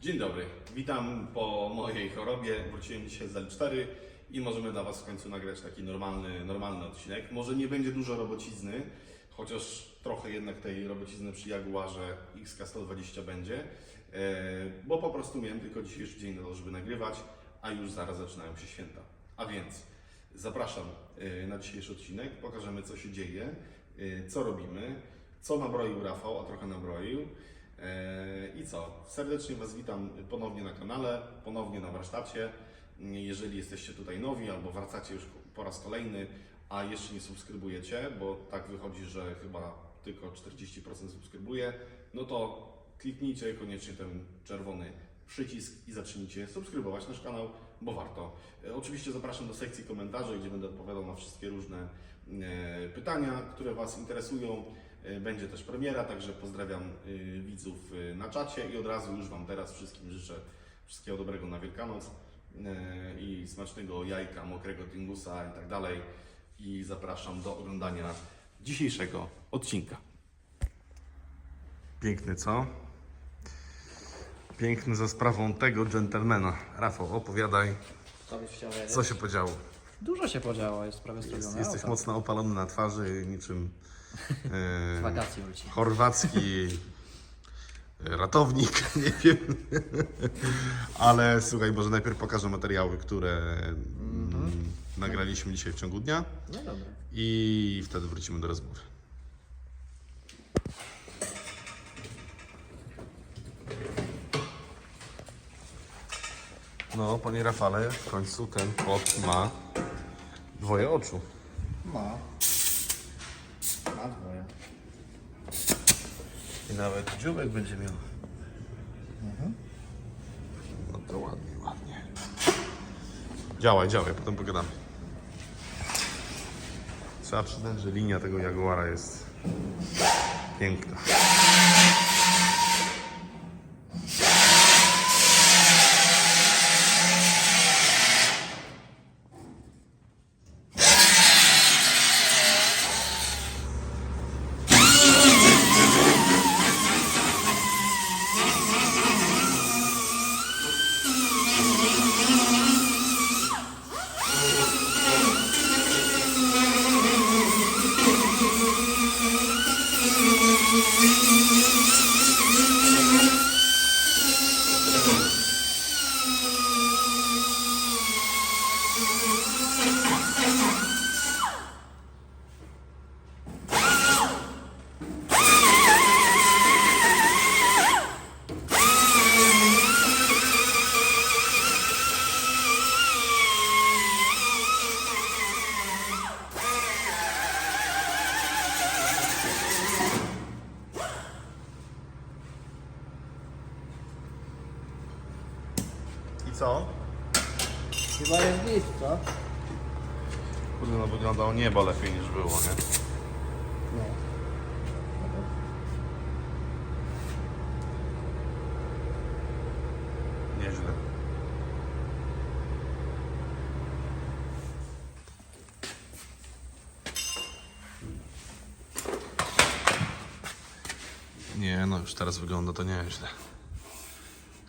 Dzień dobry, witam po mojej chorobie. Wróciłem dzisiaj z L4 i możemy dla Was w końcu nagrać taki normalny, normalny odcinek. Może nie będzie dużo robocizny, chociaż trochę jednak tej robocizny przy Jaguarze XK120 będzie, e, bo po prostu miałem tylko dzisiejszy dzień na to, żeby nagrywać, a już zaraz zaczynają się święta. A więc zapraszam e, na dzisiejszy odcinek, pokażemy co się dzieje, e, co robimy, co nabroił Rafał, a trochę nabroił. Eee, I co? Serdecznie Was witam ponownie na kanale, ponownie na warsztacie. Jeżeli jesteście tutaj nowi albo wracacie już po raz kolejny, a jeszcze nie subskrybujecie, bo tak wychodzi, że chyba tylko 40% subskrybuje, no to kliknijcie koniecznie ten czerwony przycisk i zacznijcie subskrybować nasz kanał, bo warto. E, Oczywiście zapraszam do sekcji komentarzy, gdzie będę odpowiadał na wszystkie różne e, pytania, które Was interesują. E, Będzie też premiera, także pozdrawiam e, widzów e, na czacie i od razu już Wam teraz wszystkim życzę wszystkiego dobrego na Wielkanoc i smacznego jajka, mokrego tingusa i tak dalej. I zapraszam do oglądania dzisiejszego odcinka. Piękny, co? Piękny za sprawą tego dżentelmena. Rafał, opowiadaj, Co się podziało. Dużo się podziało, jest prawie Jest, zrobione. jesteś auto. mocno opalony na twarzy, niczym Z e, wakacji wróci. chorwacki ratownik, nie wiem. Ale słuchaj, może najpierw pokażę materiały, które mm, nagraliśmy dzisiaj w ciągu dnia No dobra. i wtedy wrócimy do rozmowy. No, panie Rafale, w końcu ten kot ma dwoje oczu. Ma I nawet dziubek będzie miał. No to ładnie, ładnie. Działaj, działaj, potem pogadamy. Trzeba przyznać, że linia tego Jaguara jest piękna. No już teraz wygląda to nieźle.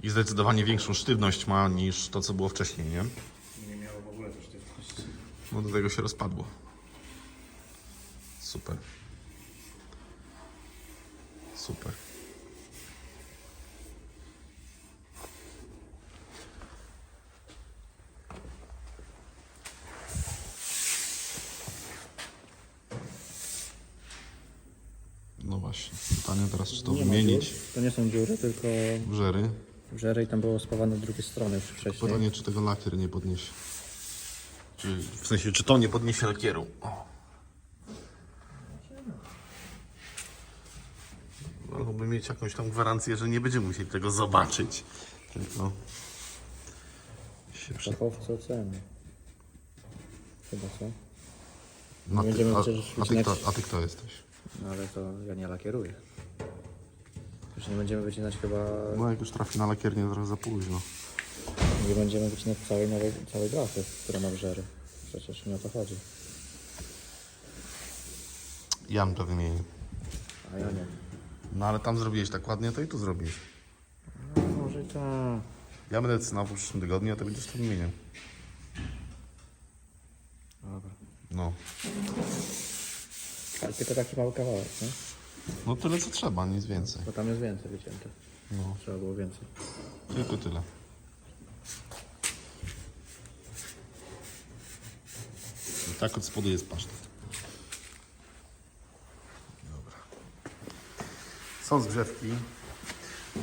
I zdecydowanie większą sztywność ma niż to, co było wcześniej, nie? Nie miało w ogóle też sztywności. No do tego się rozpadło. Super. Super. No właśnie. Pytanie teraz, czy to wymienić To nie są dziury, tylko żery. żery i tam było spawane z drugiej strony już wcześniej. Pytanie, czy tego lakier nie podniesie. Czy, w sensie, czy to nie podniesie lakieru. O. Wolałbym mieć jakąś tam gwarancję, że nie będziemy musieli tego zobaczyć. Tylko się przy... Fachowcy oceny. Chyba co? ty, będziemy a, przecież a, ty kto, a ty kto jesteś? No ale to ja nie lakieruję. Już nie będziemy wycinać chyba... No jak już trafi na lakiernię, trochę za późno. Nie będziemy wycinać całej nowej, całej blachy, która ma żery. Przecież nie o to chodzi. Ja bym to wymienił. A ja nie. No ale tam zrobiłeś tak ładnie, to i tu zrobisz. No, może tak. Ja będę cynował w przyszłym tygodniu, a ty będziesz to wymieniał. Dobra. No. Ale tylko taki mały kawałek, nie? No tyle co trzeba, nic więcej. Bo tam jest więcej wycięte. No, Trzeba było więcej. tylko tyle. I tak od spodu jest pasztet. Dobra. Są zgrzewki.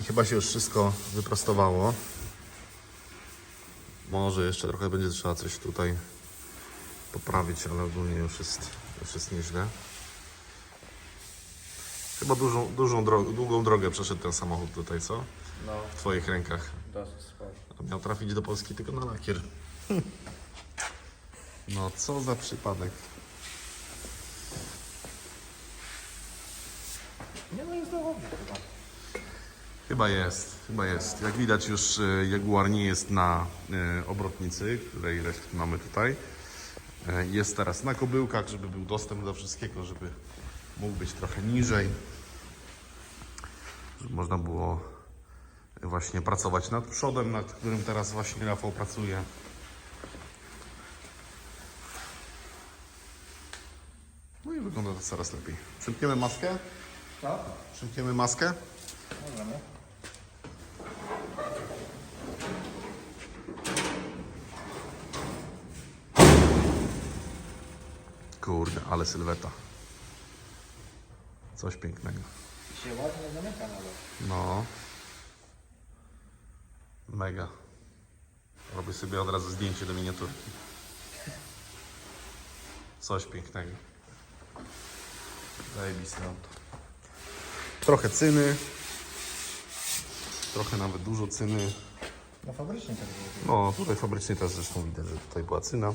I chyba się już wszystko wyprostowało. Może jeszcze trochę będzie trzeba coś tutaj poprawić, ale ogólnie już jest, już jest nieźle. Chyba dużą, dużą drogę, długą drogę przeszedł ten samochód tutaj, co? No, W Twoich rękach. dosyć sporo. Miał trafić do Polski tylko na lakier. No co za przypadek. Nie no jest dowodny chyba. Chyba jest, chyba jest. Jak widać już e, Jaguar nie jest na e, obrotnicy, której resztki mamy tutaj. E, Jest teraz na kobyłkach, żeby był dostęp do wszystkiego, żeby mógł być trochę niżej. Żeby można było właśnie pracować nad przodem, nad którym teraz właśnie Rafał pracuje. No i wygląda to coraz lepiej. Przymkniemy maskę? Tak? Przymkniemy maskę? Możemy. Kurde, ale sylweta. Coś pięknego. I się ładnie zamyka nawet. No. Mega. Robię sobie od razu zdjęcie do miniaturki. Coś pięknego. Zajebiste auto. Trochę cyny. Trochę nawet dużo cyny. No fabrycznie tak było. No, tutaj fabrycznie też zresztą widać, że tutaj była cyna.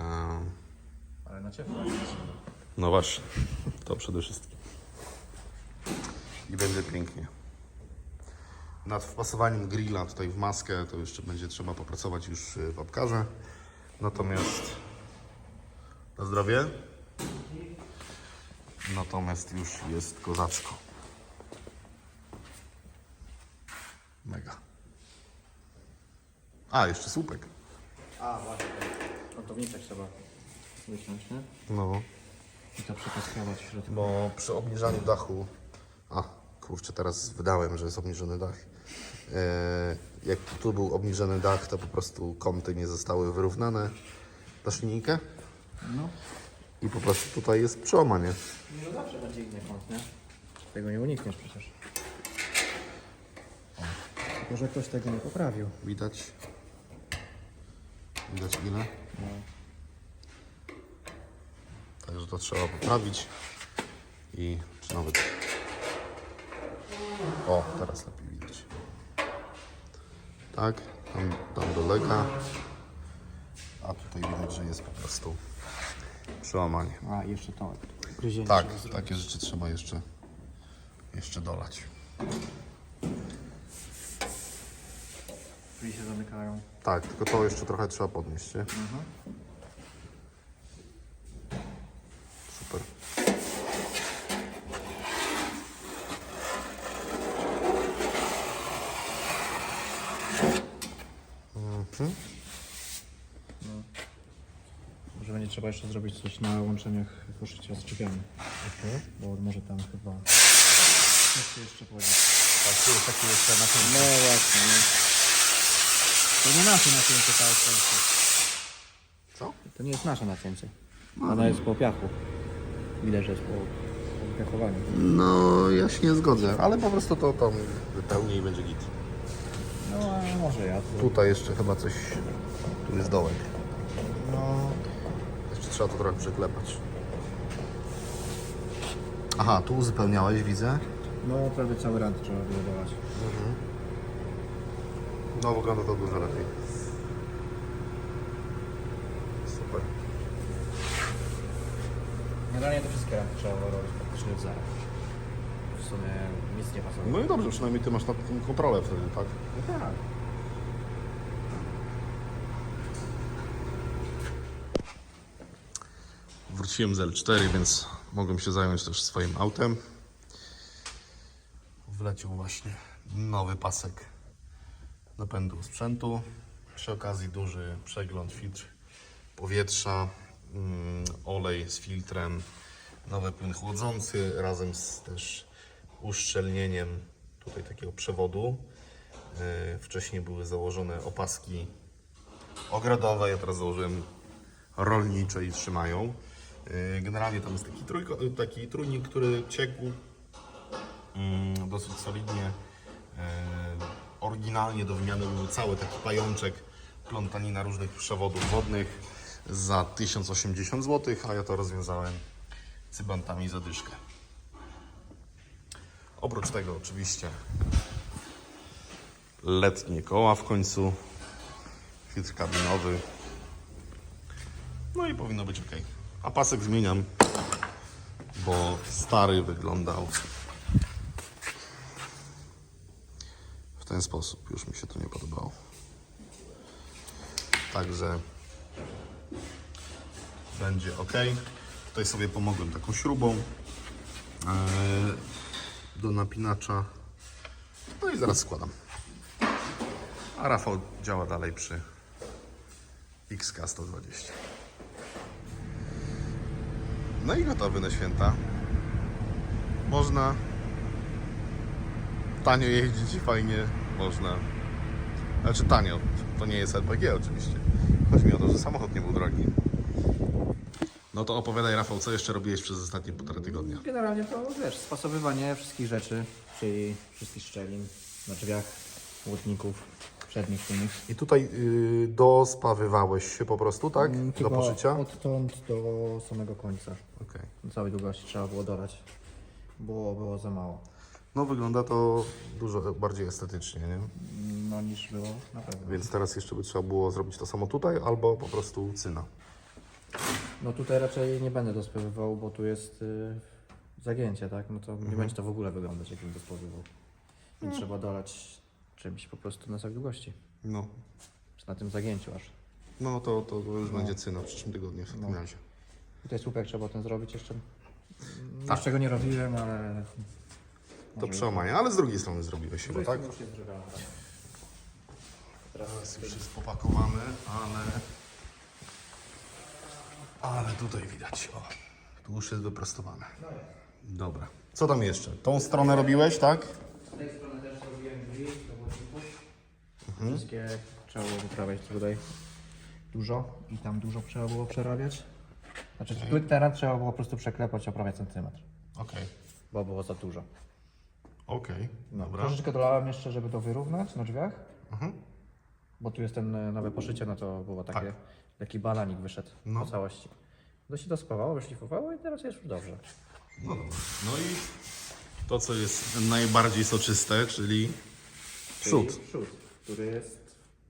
Ehm, Ale na ciepło. No właśnie, to przede wszystkim. I będzie pięknie. Nad wpasowaniem grilla tutaj w maskę to jeszcze będzie trzeba popracować już y, w obkarze. Natomiast na zdrowie. Natomiast już jest kozacko. Mega. A, jeszcze słupek. A, właśnie. Kątownicę trzeba wyciąć, nie? No. I to przekaskować w środku. Bo przy obniżaniu dachu. A, kurczę, teraz wydałem, że jest obniżony dach. E, jak tu był obniżony dach, to po prostu kąty nie zostały wyrównane. Dasz linijkę? No. I po prostu tutaj jest przełamanie. No zawsze będzie inny kąt, nie? Tego nie unikniesz przecież. Tylko, że ktoś tego nie poprawił. Widać? Widać ile? No. Także to trzeba poprawić. I czy nawet. O, teraz lepiej widać. Tak, tam, tam dolega. A tutaj widać, że jest po prostu przełamanie. A, jeszcze to. Gryzienie Tak, takie rzeczy trzeba jeszcze, jeszcze dolać. Drzwi się zamykają. Tak, tylko to jeszcze trochę trzeba podnieść, nie? Super. Może będzie trzeba jeszcze zrobić coś na łączeniach poszycia z drzwiami. Bo może tam chyba... Się jeszcze powiedzieć. Tak, tu jest takie jeszcze na tym. No właśnie, nie? To nie nasze nacięcie ta. Co? To nie jest nasze nacięcie. Ona jest po piachu. Widać, że jest po, po piachowaniu. No, ja się nie zgodzę, ale po prostu to tam wypełni i będzie git. No, a może ja. To... Tutaj jeszcze chyba coś, tu jest dołek. No, trzeba to trochę przyklepać. Aha, tu uzupełniałeś, widzę. no prawie cały rant trzeba wybudować. No, wygląda to dużo lepiej. Super. Generalnie to wszystkie ranty trzeba robić praktycznie od zera. W sumie nic nie pasuje. No i dobrze, przynajmniej ty masz nad tym kontrolę wtedy, tak? No tak. Wróciłem z L4, więc mogłem się zająć też swoim autem. wleciał właśnie nowy pasek napędu sprzętu. Przy okazji duży przegląd filtr powietrza, mm, olej z filtrem, nowy płyn chłodzący razem z też uszczelnieniem tutaj takiego przewodu. Yy, Wcześniej były założone opaski ogrodowe, ja teraz założyłem rolnicze i trzymają. Yy, Generalnie tam jest taki, trójko, taki trójnik, który ciekł mm, dosyć solidnie. E, oryginalnie do wymiany był cały taki pajączek plątanina różnych przewodów wodnych za 1080 zł, a ja to rozwiązałem cybantami za dyszkę. Oprócz tego oczywiście letnie koła w końcu, filtr kabinowy, no i powinno być ok. A pasek zmieniam, bo stary wyglądał w ten sposób. Już mi się to nie podobało. Także będzie ok. Tutaj sobie pomogłem taką śrubą eee, do napinacza. No i zaraz składam. A Rafał działa dalej przy XK120. No i gotowy na święta. Można tanio jeździć i fajnie można. Znaczy tanio, to nie jest LPG oczywiście. Chodzi mi o to, że samochód nie był drogi. No to opowiadaj Rafał, co jeszcze robiłeś przez ostatnie półtora tygodnia? Generalnie to wiesz, spasowywanie wszystkich rzeczy, czyli wszystkich szczelin na drzwiach, łódników, przednich, tylnych. I tutaj yy, dospawywałeś się po prostu, tak? Mm, Do tylko poszycia? Odtąd do samego końca. Okej. Całej długości trzeba było dodać. Było, było za mało. No wygląda to dużo bardziej estetycznie, nie? No niż było na pewno. Więc teraz jeszcze by trzeba było zrobić to samo tutaj, albo po prostu cyna. No tutaj raczej nie będę dospawywał, bo tu jest y, zagięcie, tak? No to nie będzie to w ogóle wyglądać, jakbym dospawywał. Więc trzeba dolać czymś po prostu na długości. No, Czy na tym zagięciu aż. no to, to już będzie cyna w przyszłym tygodniu w takim No. razie. Tutaj słupek trzeba ten zrobić jeszcze. Tak. Jeszcze go nie robiłem, ale... To przełamanie, ale z drugiej strony zrobiłeś chyba, tak? Już jest zrobione. Teraz już jest popakowany, ale... Ale tutaj widać, o, tu już jest wyprostowane. Dobra. Co tam jeszcze? Tą stronę robiłeś, tak? Z tej strony też zrobiłem drzwi. Wszystkie trzeba było wyprawiać tutaj dużo i tam dużo trzeba było przerabiać. Znaczy okay. teren trzeba było po prostu przeklepać o prawie centymetr, Okej. bo było za dużo. Okej, No, dobra. Troszeczkę dolałem jeszcze, żeby to wyrównać na drzwiach, Mhm. bo tu jest ten e, nowe poszycie, no to było takie, Tak. taki balanik wyszedł No. po całości. To się dospawało, wyszlifowało i teraz jest już dobrze. No dobra. No i to, co jest najbardziej soczyste, czyli przód. Czyli przód, który jest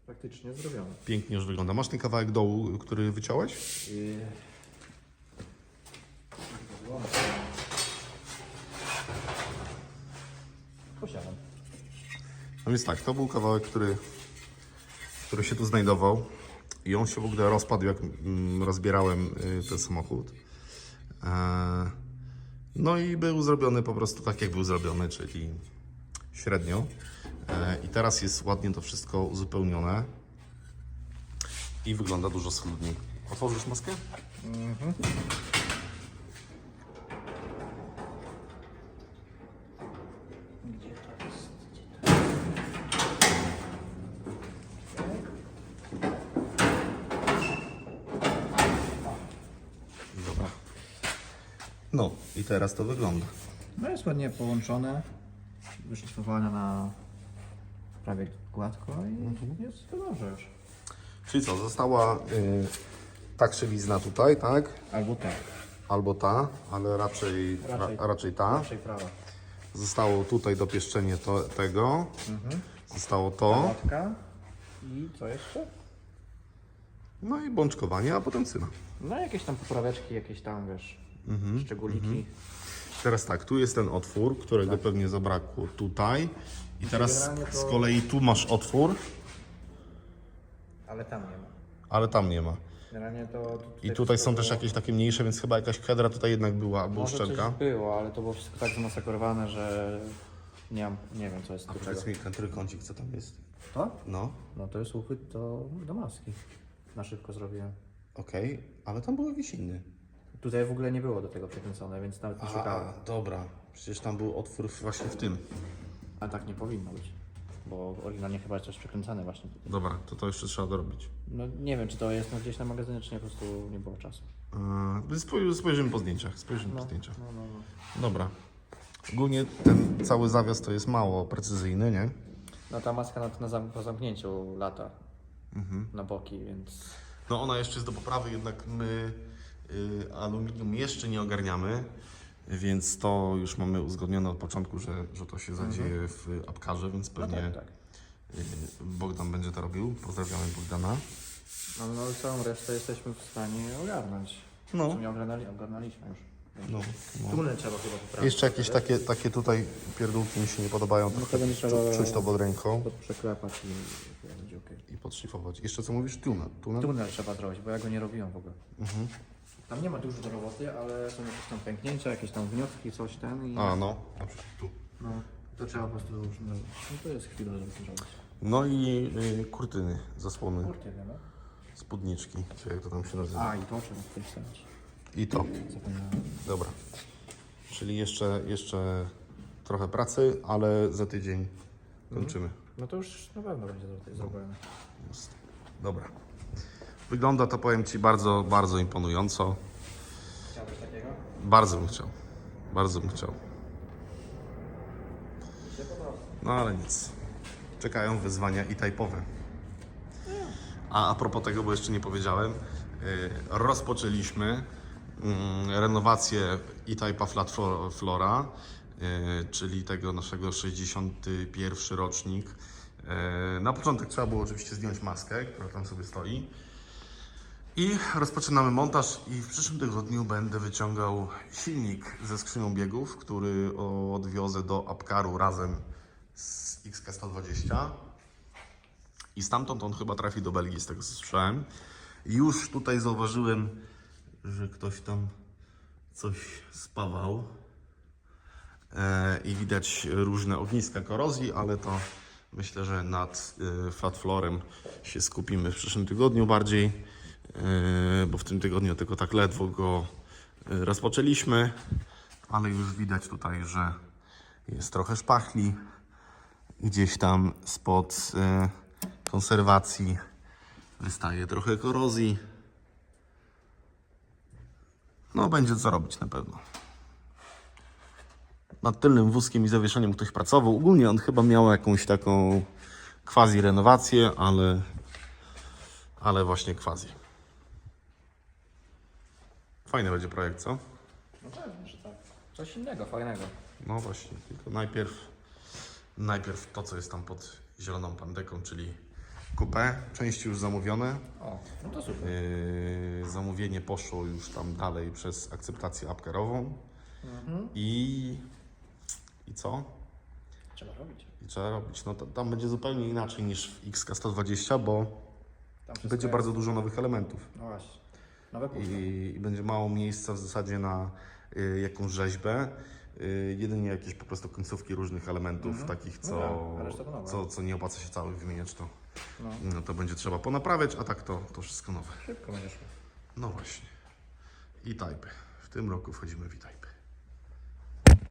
praktycznie zrobiony. Pięknie już wygląda. Masz ten kawałek dołu, który wyciąłeś? I... Posiadam. No więc tak, to był kawałek, który, który się tu znajdował i on się w ogóle rozpadł, jak mm, rozbierałem y, ten samochód. E, no i był zrobiony po prostu tak, jak był zrobiony, czyli średnio. E, I teraz jest ładnie to wszystko uzupełnione i wygląda dużo schludniej. Otworzysz maskę? Jest? Dobra. No i teraz to wygląda. No jest ładnie połączone, wyszlifowane na prawie gładko i jest to dobrze już. Czyli co, została y, ta krzywizna tutaj, tak? Albo tak, Albo ta, ale raczej, Raczej. Ra, raczej ta. raczej prawa. Zostało tutaj dopieszczenie to, tego. Zostało to. Gładka i co jeszcze? No i bączkowanie, a potem cyna. No jakieś tam popraweczki, jakieś tam wiesz, szczególiki. Teraz tak, tu jest ten otwór, którego pewnie zabrakło tutaj. I teraz generalnie to- z kolei tu masz otwór, Ale tam nie ma. ale tam nie ma. Generalnie to I tutaj są wszystko też było- jakieś takie mniejsze, więc chyba jakaś hedra tutaj jednak była, albo Może coś było, ale to było wszystko tak zamasakrowane, że Nie mam, nie wiem co jest A do czego. powiedz mi ten trójkącik, co tam jest? To? No, No to jest uchwyt do, do maski. Na szybko zrobiłem. okej, ale tam były wisiny. Tutaj w ogóle nie było do tego przykręcone, więc nawet nie szukałem. A, dobra. Przecież tam był otwór właśnie w tym. Ale tak nie powinno być. Bo oryginalnie chyba jest coś przykręcane właśnie tutaj. Dobra, to to jeszcze trzeba dorobić. No nie wiem, czy to jest no, gdzieś na magazynie, czy nie, po prostu nie było czasu. Yy, spoj- spojrzymy po zdjęciach. Spojrzymy No, po zdjęciach. no, no, no. Dobra. Ogólnie ten cały zawias to jest mało precyzyjny, nie? no ta maska na, na zam, po zamknięciu lata na boki, więc No ona jeszcze jest do poprawy, jednak my aluminium jeszcze nie ogarniamy, więc to już mamy uzgodnione od początku, że, że to się zadzieje w apkarze, więc no pewnie tak, tak. y, Bogdan będzie to robił. Pozdrawiamy Bogdana. No, no całą resztę jesteśmy w stanie ogarnąć. No. Czy nie ogarnęli, ogarnęliśmy już. No, no. Tunel trzeba chyba poprawić. Jeszcze jakieś takie, takie tutaj pierdółki mi się nie podobają, No to to będzie trzeba czuć to pod ręką przeklepać i będzie i podszlifować. Jeszcze co mówisz? Tunel. Tunel? Tunel trzeba zrobić, bo ja go nie robiłem w ogóle. Tam nie ma dużo do roboty, ale są jakieś tam pęknięcia, jakieś tam wnioski, coś ten i A no, na przykład tu. no, to trzeba po prostu już, no, to jest chwila, żeby to zrobić. No i y, kurtyny, zasłony, Kurczę, no. spódniczki, czy jak to tam się nazywa. A i to trzeba wpisać. I to. Zapomniałem. Dobra. Czyli jeszcze, jeszcze trochę pracy, ale za tydzień kończymy. No to już na pewno będzie tutaj zrobione. Dobra. Wygląda to, powiem Ci, bardzo, bardzo imponująco. Chciałbyś takiego? Bardzo bym chciał. Bardzo bym chciał. No ale nic. Czekają wyzwania i typowe. A a propos tego, bo jeszcze nie powiedziałem, yy, rozpoczęliśmy mm, renowację E-Type'a Flat Flo- Flora, yy, czyli tego naszego 61 rocznik. Yy, Na początek trzeba było oczywiście zdjąć maskę, która tam sobie stoi. I rozpoczynamy montaż i w przyszłym tygodniu będę wyciągał silnik ze skrzynią biegów, który odwiozę do Apkaru razem z XK120. I stamtąd on chyba trafi do Belgii, z tego co słyszałem. Już tutaj zauważyłem, że ktoś tam coś spawał. E, I widać różne ogniska korozji, ale to myślę, że nad e, flat floorem się skupimy w przyszłym tygodniu bardziej, bo w tym tygodniu tylko tak ledwo go e, rozpoczęliśmy, ale już widać tutaj, że jest trochę szpachli. Gdzieś tam spod e, konserwacji wystaje trochę korozji. No, będzie co robić na pewno. Nad tylnym wózkiem i zawieszeniem ktoś pracował. Ogólnie on chyba miał jakąś taką quasi renowację, ale, ale właśnie quasi. Fajny będzie projekt, co? No pewnie, że tak. Coś innego, fajnego. No właśnie, tylko najpierw, najpierw to, co jest tam pod zieloną pandeką, czyli kupę. Części już zamówione. O, no to super. Yy, zamówienie poszło już tam dalej przez akceptację apkarową. I, I co? Trzeba robić. I trzeba robić. No to, tam będzie zupełnie inaczej niż w XK120, bo Tam wszystko będzie jest. bardzo dużo nowych elementów. No właśnie. I, i będzie mało miejsca w zasadzie na y, jakąś rzeźbę. Y, jedynie jakieś po prostu końcówki różnych elementów, takich, No co, tak, a reszta to nowe. co, co nie opłaca się całych wymieniać, to, No. no, to będzie trzeba ponaprawiać, a tak to, to wszystko nowe. Szybko będzie szło. No właśnie. I typy. W tym roku wchodzimy w type.